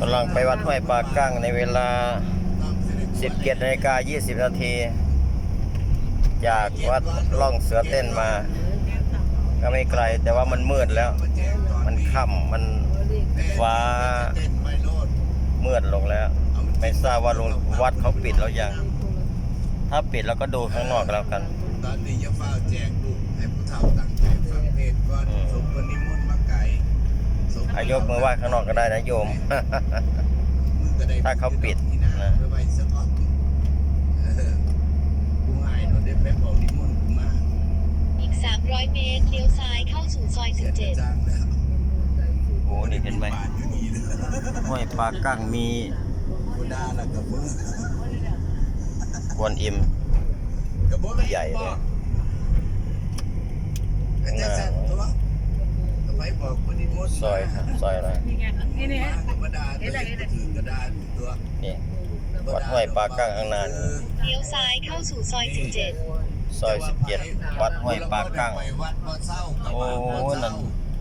กำลังไปวัดห้วยปากกั้งในเวลา 17นาฬิกา20 นาที จากวัดล่องเสือเต้นมา ก็ไม่ไกลแต่ว่ามันมืดแล้ว มันค่ำมันฟ้ามืดลงแล้ว ไม่ทราบว่าโรงวัดเขาปิดแล้วยัง ถ้าปิดเราก็ดูข้างนอกแล้วกันตอนนี้จะเฝ้าแจกลูกให้ผู้เฒ่าตั้งใจฟังเทศก่อน อายกมือไหว้ข้างนอกก็ได้นะโยมมึงก็ได้ถ้าเขาปิดที่หน้านะไปไว้สักออกเออกูหายเราได้ไปบอกนิมนต์กูมาอีก 300 เมตรเลี้ยวซ้ายเข้าสู่ซอยเสียจะ17จ้างแล้วโอ้นี่เห็นไหมบ้านอยู่นี่เลยห้วยปากกั้งมีกูด่าแล้วกับมึงกวนอิมกับบ่แม่นใหญ่เลยก็จะสั่นตั วก็ไปบอกคนนิมนต์ซอยครับซอยอะไรนี่ไงนี่นี่ฮะธรรมดาตัวเองก็ถือกระดาษตัวนี่วัดห้วยปลากั้งข้างหน้าเออเลี้ยวซ้ายเข้าสู่ซอย 17 ซอย 17 วัดห้วยปากกั้งไปวัดบ่เศร้ากับโอ้วัดบ่เศร้านั่น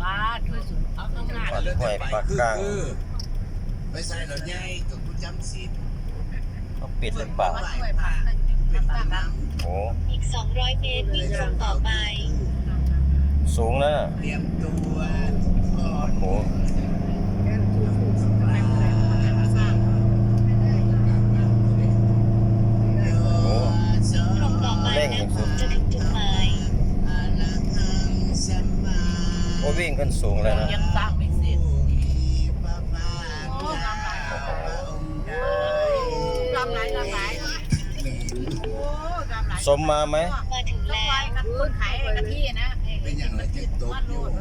บ้าช่วยสุดเอาข้างหน้าวัดห้วยปากกั้งไปใส่รถใหญ่กับกูจำศีลเขาปิดหรือเปล่าวัดห้วยปากเป็นปากกันโอ้อีก 200 เมตรวิ่งตรงต่อไป สูงนะเตรียมตัวก่อนโอ้โอ้ตรงต่อไปแล้วคุณจะถึงจุดหมายโอ้วิ่งขึ้นสูงเลยนะยังสร้างไม่เสร็จรำไหลรำไหลโอ้รำไหลสมมาไหมมาถึงต้องแล้ไว้วกันคนขายกะทินะ ตกมาอโลยู่ด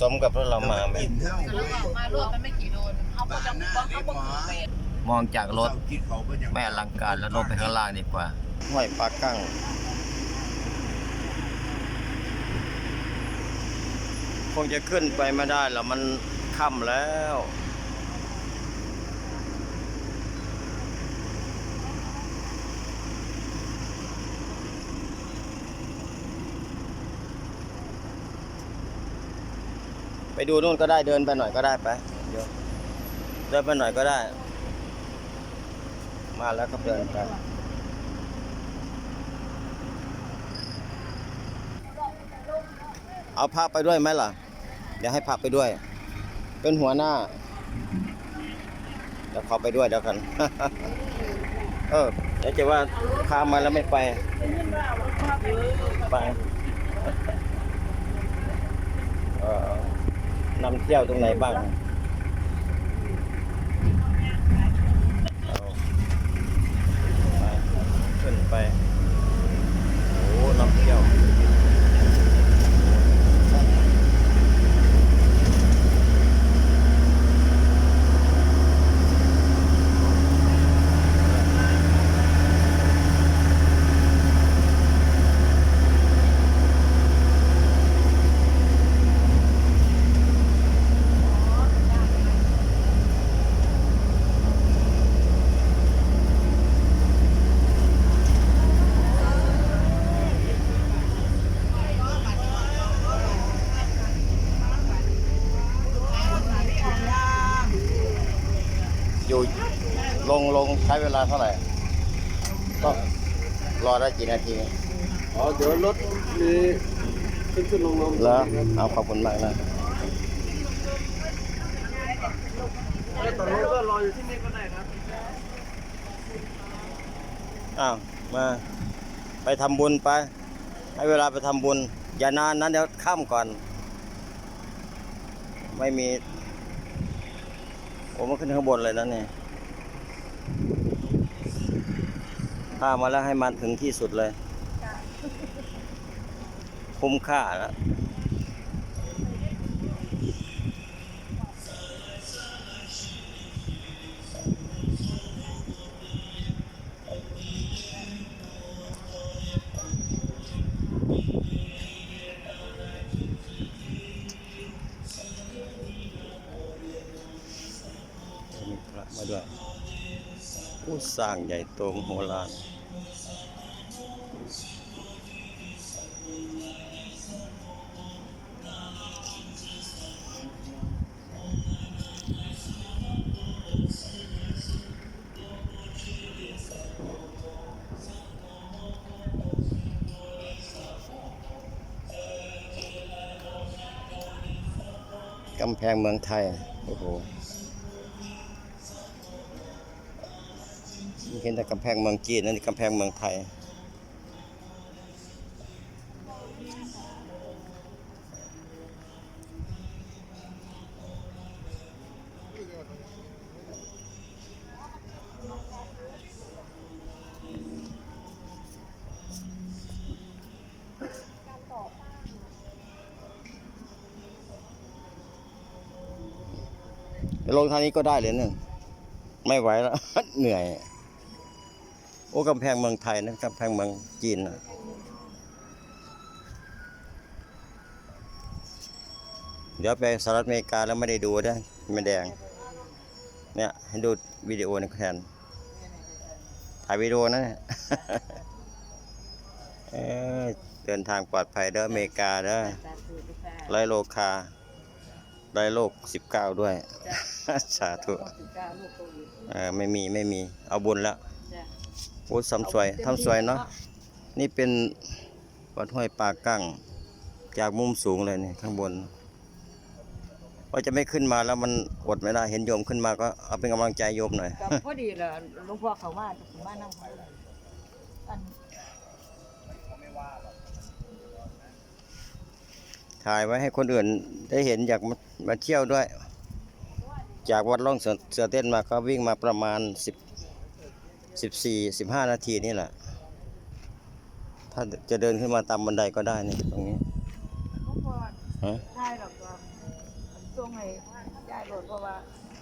สมกับที่เรามาไหมกินเท่าแล้วก็มาโลดมันไม่กี่โลเขาก็จะบอกเขาบอกเป็นมองจากรถ กินเขาเป็นอย่างไม่อลังการแล้วลงไปข้างล่างดีกว่าห้วยปลากั้งคงจะขึ้นไปไม่ได้แล้วมันค่ำแล้ว ดูนู่นก็ได้เดินไปหน่อยก็ได้ไปเดี๋ยวเดินไปหน่อยก็ได้ มาแล้วก็เดินไปเอาพระไปด้วยไหมล่ะ เดี๋ยวให้พระไปด้วย เป็นหัวหน้า เดี๋ยวเขาไปด้วยเดี๋ยวกัน เออเดี๋ยวจะว่าพามาแล้วไม่ไป ไปเออ นำเที่ยวตรงไหนบ้างเอาขึ้นไป โอ้นำเที่ยว อยู่ลงลง ใช้เวลาเท่าไหร่ก็รอได้กี่นาทีอ๋อเดี๋ยวรถมีขึ้นขึ้นลงลงเหรอเอาขอบคุณมากนะแล้วตอนนี้ก็รออยู่ที่นี่ก็ได้ครับอ้าวมาไปทำบุญไป ให้เวลาไปทำบุญ อย่านานนั้นเดี๋ยวค่ำก่อน ไม่มีโอ้มันขึ้นข้างบนเลยนะเนี่ย ถ้ามาแล้วให้มันถึงที่สุดเลย คุ้มค่าแล้วมีพระมาด้วยผู้สร้างใหญ่โตมโหฬารำแพงเมืองไทย โอ้โหเห็นแต่กำแพงเมืองจีนนั่นกำแพงเมืองไทย ลงทางนี้ก็ได้เลยเนี่ยไม่ไหวแล้ว เหนื่อย โอ้กำแพงเมืองไทยนะกำแพงเมืองจีนนะเดี๋ยวไปสหรัฐอเมริกาแล้วไม่ได้ดูนะไม่แดง เนี่ย ให้ดูวิดีโอในแทนถ่ายวิดีโอนะเนี่ยเดินทางปลอดภัยเด้ออเมริกาเด้อสาธุด้วยค่ะไรโลคา ไร้โรคสิบเก้าด้วยสาธุต้องสิบเก้าลูกโควิดเออไม่มีไม่มี เอาบุญแล้วจ้ะโอ้ทำสวยทำสวยเนาะ นี่เป็นวัดห้วยปลากั้ง จากมุมสูงเลยนี่ข้างบนว่าจะไม่ขึ้นมาแล้วมันอดไม่ได้เห็นโยมขึ้นมาก็เอาเป็นกำลังใจโยมหน่อย กับพอดีเลยหลวงพ่อเขาว่าจะมานั่งอัน ถ่ายไว้ให้คนอื่นได้เห็นอยากมามาเที่ยวด้วย จากวัดล่องเสือเสือเต้นมาก็วิ่งมาประมาณสิบสิบสี่สิบห้านาทีนี่แหละ ถ้าจะเดินขึ้นมาตามบันไดก็ได้นี่ตรงนี้หลวงพ่อฮะใช่หรอกก็ตรงให้ยายโหลดเพราะว่า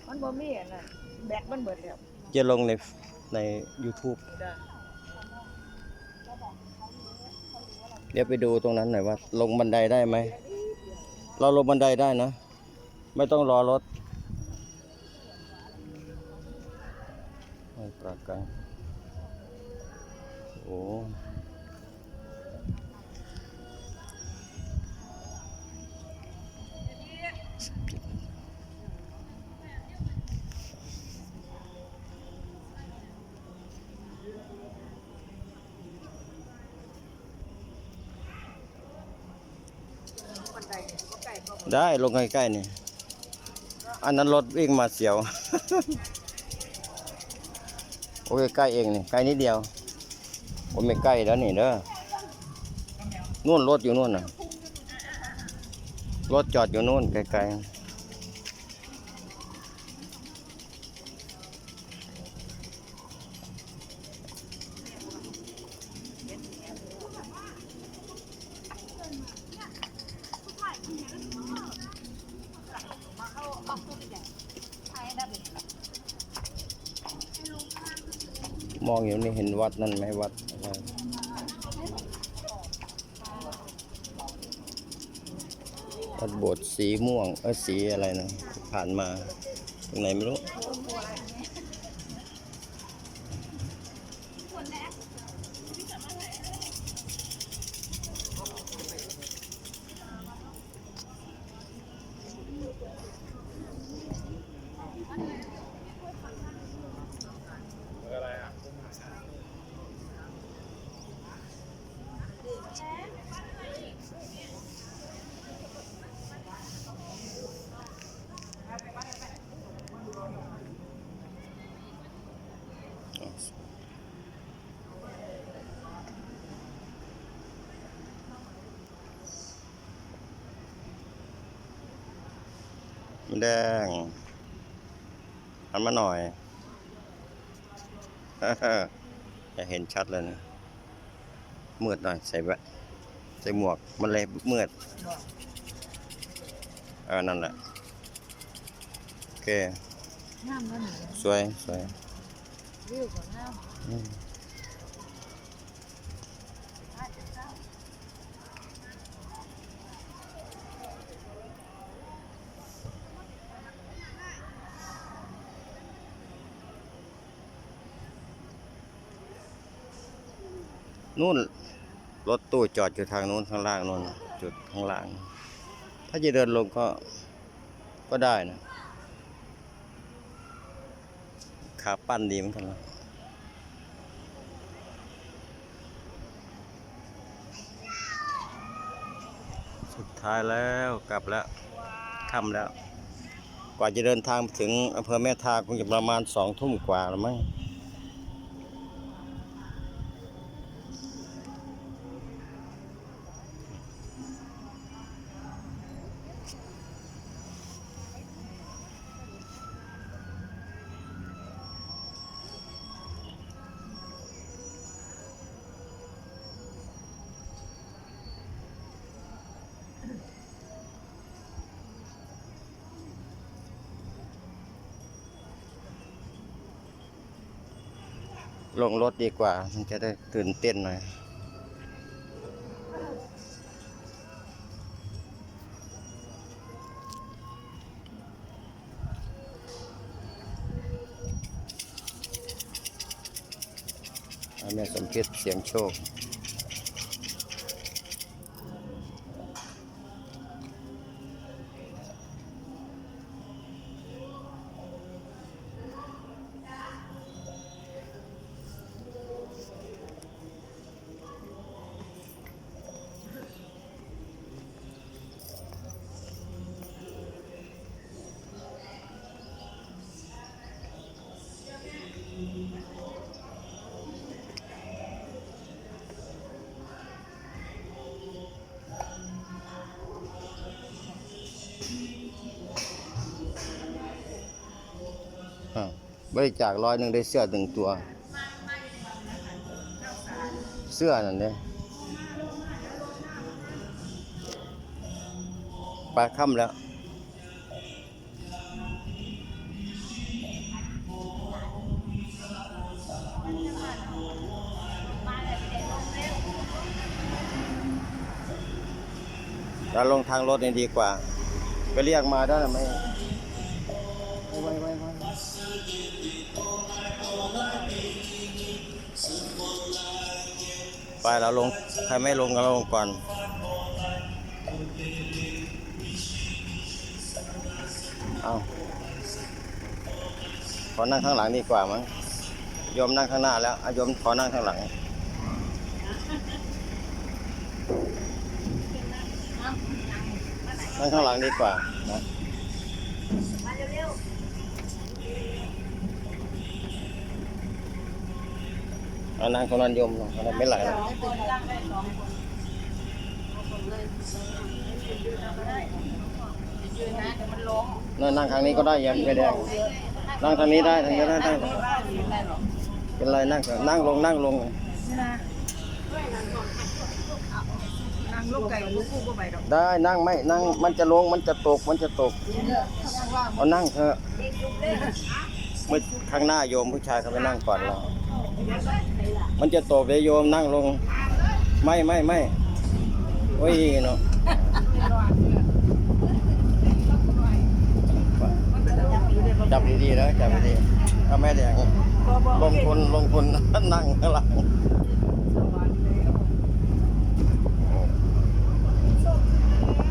มันบ่มีอันนั้นแบตมันเบิดแล้วจะลงในใน YouTube จ้ะเดี๋ยวไปดูตรงนั้นหน่อยว่า ลงบันไดได้ไหม เราลงบันไดได้นะ ไม่ต้องรอรถไม่ปรากกังโอ้ ได้ลงใกล้ๆนี่ อันนั้นรถวิ่งมาเสียว โอ้ยใกล้เองนี่ใกล้นิดเดียวโอ้ไม่ใกล้แล้วนี่เด้อนู่นรถอยู่นู่นน่ะรถจอดอยู่นู่นไกลๆ องอยู่นี่เห็นวัดนั่นไหมวัดอะไรวัดโบสถ์สีม่วง เออสีอะไรนะ ผ่านมาตรงไหนไม่รู้ แดงหันมาหน่อย จะเห็นชัดเลยนะมืดหน่อย ใส่แว่นใส่หมวก มันเลยมืดเออนั่นแหละ โอเคน้ำมันสวย สวย วิวของน้อืมนู่นรถตู้จอดอยู่ทางนู้นข้างล่างนู้นจุดข้างล่าง ถ้าจะเดินลงก็ก็ได้นะ ขาปั้นดีเหมือนกันนะสุดท้ายแล้วกลับแล้วค่ำแล้ว กว่าจะเดินทางถึงอำเภอแม่ทาคงจะประมาณสองทุ่มกว่าแล้วมั้ง ลงรถดีกว่า มันจะได้ตื่นเต้นหน่อย แม่สมคิดเสียงโชค บริจาคร้อยหนึ่งได้เสื้อหนึ่งตัว เสื้อนั่นเนี่ยปลาค่ำแล้วเราลงทางรถนี่ดีกว่า ไปเรียกมาได้ไหมไม่ ไปเราลงใครไม่ลงก็ลงก่อนเอาขอนั่งข้างหลังดีกว่ามั้งโยมนั่งข้างหน้าแล้วอะโยมขอนั่งข้างหลังนั่งข้างหลังดีกว่านะเอานั่งคนนั้นโยมลงนนั้นไม่ไหลหรอกนั่งนั่งทางนี้ก็ได้ยังไม่แดงนั่งทางนี้ได้ทางนี้ได้ได้เป็นไรนั่งนั่งลงนั่งลงไก่ลูกคู่ก็ไปดอกได้นั่งไม่นั่งมันจะลงมันจะตกมันจะตกเอานั่งเถอะเมื่อข้างหน้าโยมผู้ชายเขาไปนั่งก่อนเรา มันจะตกเลยโยมนั่งลง ไม่ไม่ไม่โอ้ยเนาะจับดีๆนะจับดีๆถ้าแม่แดงลงทุนลงทุนนั่งข้างหลัง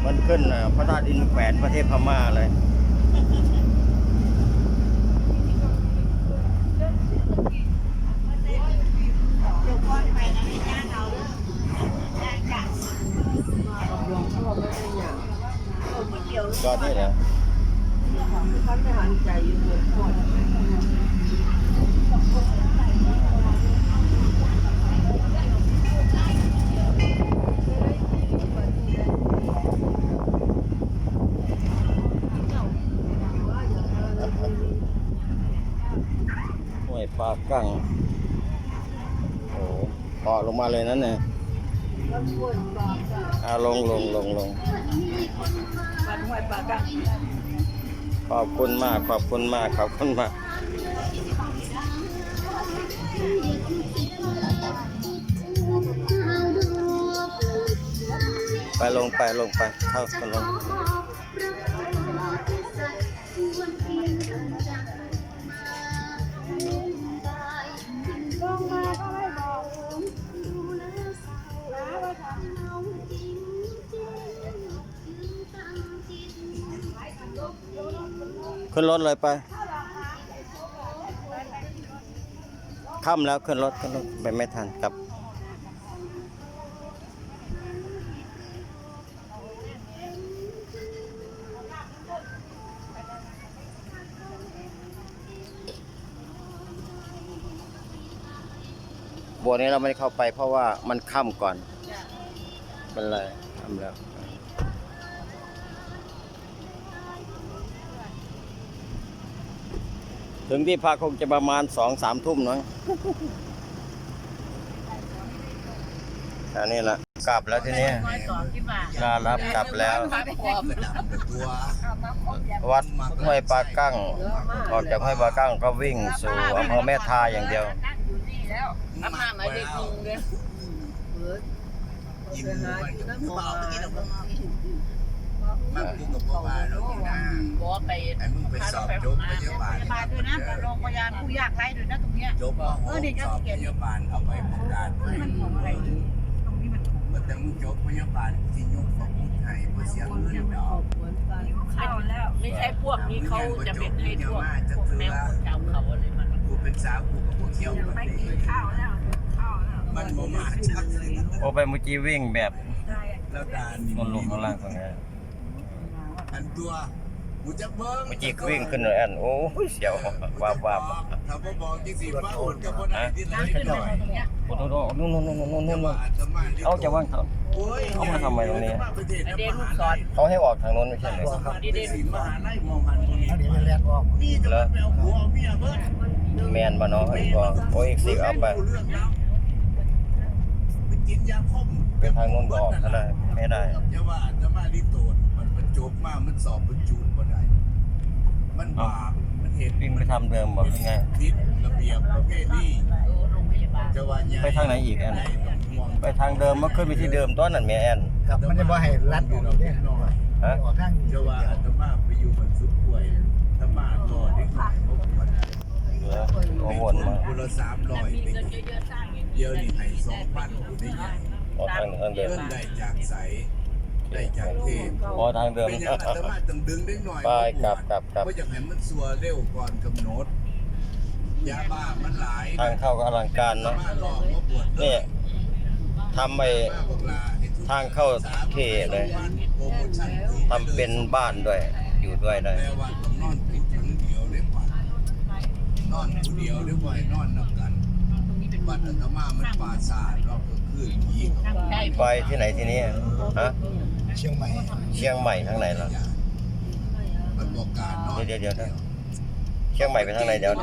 มันขึ้นพระธาตุอินแขวนประเทศพม่าเลย จอดนี่เหรอห้วยปลากั้งโอ้ต่อลงมาเลยนั่นเนี่ยอ่าลงลงลงลง วยปากันขอบคุณมาก ขอบคุณมาก ขอบคุณมาก ไปลงไปลงไป เข้ากันลง ขึ้นรถเลยไปค่ำแล้วขึ้นรถขึ้นรถไปไม่ทันครับบัวนี้เราไม่ได้เข้าไปเพราะว่ามันค่ำก่อน มันเลยค่ำแล้ว ถึงที่พักคงจะประมาณสองสามทุ่มเนาะอันนี้ละกลับแล้วทีนี้ลารับกลับแล้ว วัดห้วยปลากั้งออกจากห้วยปลากั้งก็วิ่งสู่อำเภอแม่ทาอย่างเดียวน้ำ มันไหนเด็กมึงเลยยิ้มมันกับผู้บ่าวไปกินกับมาพูดกับพ่อบ้านเราที่หน้าบอกไปไอ้มึงไปสอบจบพยาบาลพยาบาลด้วยนะโรงพยาบาลผู้ยากไร้ด้วยนะตรงเนี้ยจบม .6 สอบพยาบาลเอาไปประกาศไว้มันของอะไรตรงนี้มันถูกเมื่อแต่มึงจบพยาบาลที่ยกสมุดให้เพื่อเสียเงินดอกเข้าแล้วไม่ใช่พวกนี้เขาจะเป็นให้พวกพวกแมวเจ้าเขาอะไรมันกูเป็นสาวกูกับพวกเที่ยวกันไม่ดีกินข้าวแล้วข้าวแล้วมันบ่มาจักโอไปเมื่อกี้วิ่งแบบแล้วดานนี่มันลงข้างล่างตรงนี้ อันตัวกูจะเบิ้งเมื่อกี้วิ่งขึ้นเลยอันโอ้ยเสียววาบวาบถ้าบ่บอกจังสิมาโอนกับบ่ได้ที่ไหนน้ำขึ้นมาตรงเนี้ยโอ้โหนู่นนู่นนู่นนู่นนู่นจะนู่นว่าจะมาเอาจะว่างเขาโอ้ยเอามาทำไมตรงนี้ประเทศเดนลูกศรเขาให้ออกทางโน้นไม่ใช่เหรอดีเดนสิมหาลัยมองหันตรงนี้เดี๋ยวมันแลกออกนี่จะมาแปลผัวเอาเมียเบิดแมนบ่เนาะไอ้ก็โอ้ยอีกสิเอาไปเรื่องแล้วไปกินยาคมไปทางโน้นก็ออกก็ได้ไม่ได้จะว่าจะมาดิโตดมันมัน จบมามันสอบบรรจุบ่ได้ มันบาปมันเหตุวิ่งไปทำเดิมบอกยังไง ผิดระเบียบประเภทนี้โรงพยาบาลจะว่าใหญ่ไปทางไหนอีกอันไปทางเดิมมันขึ้นไปที่เดิมตอนนั้นแม่แอนครับมันจะบ่ให้รัดอยู่ดอกเด้น้อยฮะออกทางจะว่าอาตมาไปอยู่บนสุดป่วยอาตมาก็ได้ขายบ่ควรเหลือโอ้วนมาคนละ300มีเป็นเงินเยอะๆสร้างอย่างนี้เดี๋ยวนี้ให้2,000อยู่ได้ใหญ่ออกทางทางเดิมเงินได้จากใส ได้จากเทพพอทางเดิมเป็นหยังอาตมาต้องดึงได้หน่อยไปกลับกลับกลับบ่อยากให้มันสัวเร็วก่อนกำหนดยาบ้ามันหลายทางเข้าก็อลังการเนาะอาตมาหลอกมาบวชนี่ทำไปทางเข้าเท่เลยทำเป็นบ้านด้วย อยู่ด้วยได้แต่ว่าต้องนอนผู้ทั้งเดียวได้ป่ะนอนผู้เดียวได้บ่ให้นอนนับกันบัดอาตมามันป่าสาดรอบก็คือผีใช่ไปที่ไหนที่นี่ฮะ เชียงใหม่เชียงใหม่ทางไหนล่ะ มันบอกการนอนเดี๋ยวเดี๋ยวเดี๋ยวเชียงใหม่ไปทางไหนเดี๋ยว